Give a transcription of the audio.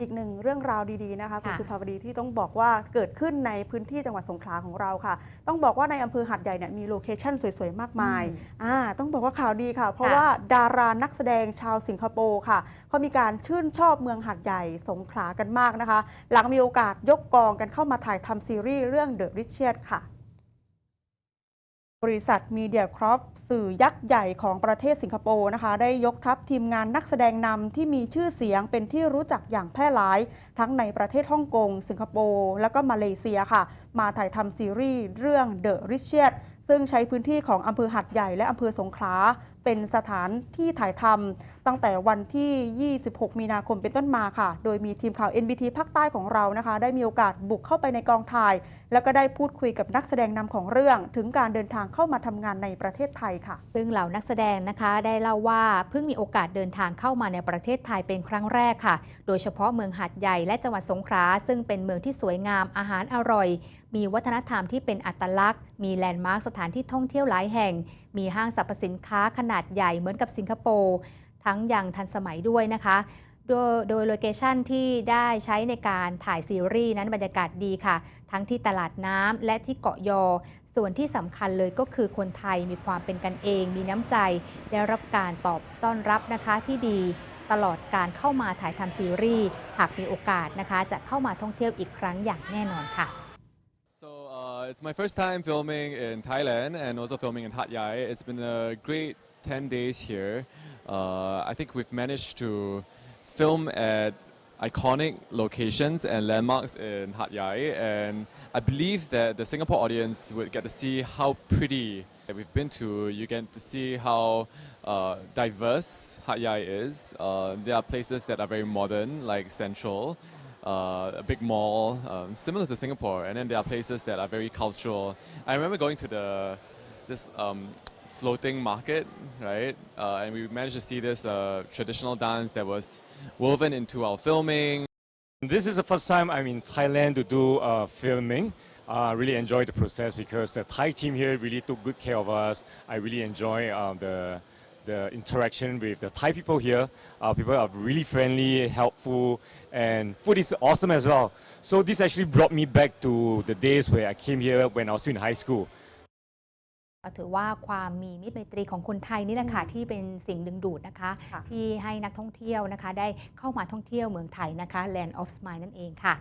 อีกหนึ่งเรื่องราวดีๆนะคะคุณค่ะสุภาวดีที่ต้องบอกว่าเกิดขึ้นในพื้นที่จังหวัดสงขลาของเราค่ะ ต้องบอกว่าในอำเภอหัดใหญ่เนี่ยมีโลเคชั่นสวยๆ มากมายอืมอ่าต้องบอกว่าข่าวดีค่ะ เพราะค่ะว่าดารานักแสดงชาวสิงคโปร์ค่ะเขามีการชื่นชอบเมืองหัดใหญ่สงขลากันมากนะคะ หลังมีโอกาสยกกองกันเข้ามาถ่ายทำซีรีส์เรื่อง The Richard ค่ะ บริษัทมีเดียครอฟสื่อยักษ์ใหญ่ของประเทศสิงคโปร์นะคะ ได้ยกทัพทีมงานนักแสดงนำที่มีชื่อเสียงเป็นที่รู้จักอย่างแพร่หลาย ทั้งในประเทศฮ่องกง สิงคโปร์ และก็มาเลเซียค่ะ มาถ่ายทำซีรีส์เรื่อง The Richard ซึ่งใช้พื้นที่ของอำเภอหัดใหญ่และอำเภอสงขลา เป็นสถานที่ถ่ายทำตั้งแต่วันที่ 26 มีนาคมเป็นต้นมาค่ะ โดยมีทีมข่าว NBT ภาคใต้ของเรานะคะ ได้มีโอกาสบุกเข้าไปในกองถ่าย แล้วก็ได้พูดคุยกับนักแสดงนำของเรื่อง ถึงการเดินทางเข้ามาทำงานในประเทศไทยค่ะ ซึ่งเหล่านักแสดงนะคะได้เล่าว่าเพิ่งมีโอกาสเดินทางเข้ามาในประเทศไทยเป็นครั้งแรกค่ะ โดยเฉพาะเมืองหาดใหญ่และจังหวัดสงขลาซึ่งเป็นเมืองที่สวยงามอาหารอร่อย มีวัฒนธรรมที่เป็นอัตลักษณ์ มีแลนด์มาร์คสถานที่ท่องเที่ยวหลายแห่ง มีห้างสรรพสินค้าขนาดใหญ่เหมือนกับสิงคโปร์ทั้งยังทันสมัยด้วยนะคะ โดยโดยโลเคชันที่ได้ใช้ในการถ่ายซีรีส์นั้นบรรยากาศดีค่ะ ทั้งที่ตลาดน้ำและที่เกาะยอ ส่วนที่สำคัญเลยก็คือคนไทยมีความเป็นกันเอง มีน้ำใจ ได้รับการตอบต้อนรับนะคะที่ดีตลอดการเข้ามาถ่ายทำซีรีส์ หากมีโอกาสนะคะ จะเข้ามาท่องเที่ยวอีกครั้งอย่างแน่นอนค่ะ So uh, it's my first time filming in Thailand and also filming in Hat Yai. It's been a great 10 days here. Uh, I think we've managed to film at iconic locations and landmarks in Hat Yai and I believe that the Singapore audience would get to see how pretty we've been to. You get to see how uh, diverse Hat Yai is. Uh, there are places that are very modern like Central uh, a big mall, um, similar to Singapore, and then there are places that are very cultural. I remember going to the this um, floating market, right, uh, and we managed to see this uh, traditional dance that was woven into our filming. This is the first time I'm in Thailand to do uh, filming. I really enjoyed the process because the Thai team here really took good care of us. I really enjoy uh, the the interaction with the Thai people here. Uh, people are really friendly, helpful, and food is awesome as well. So this actually brought me back to the days where I came here when I was still in high school. ก็ถือว่าความมีมิตรไมตรีของคนไทยนี่แหละค่ะที่เป็นสิ่งดึงดูดนะคะค่ะที่ให้นักท่องเที่ยวนะคะ ได้เข้ามาท่องเที่ยวเมืองไทยนะคะ Land of Smile นั่นเองค่ะ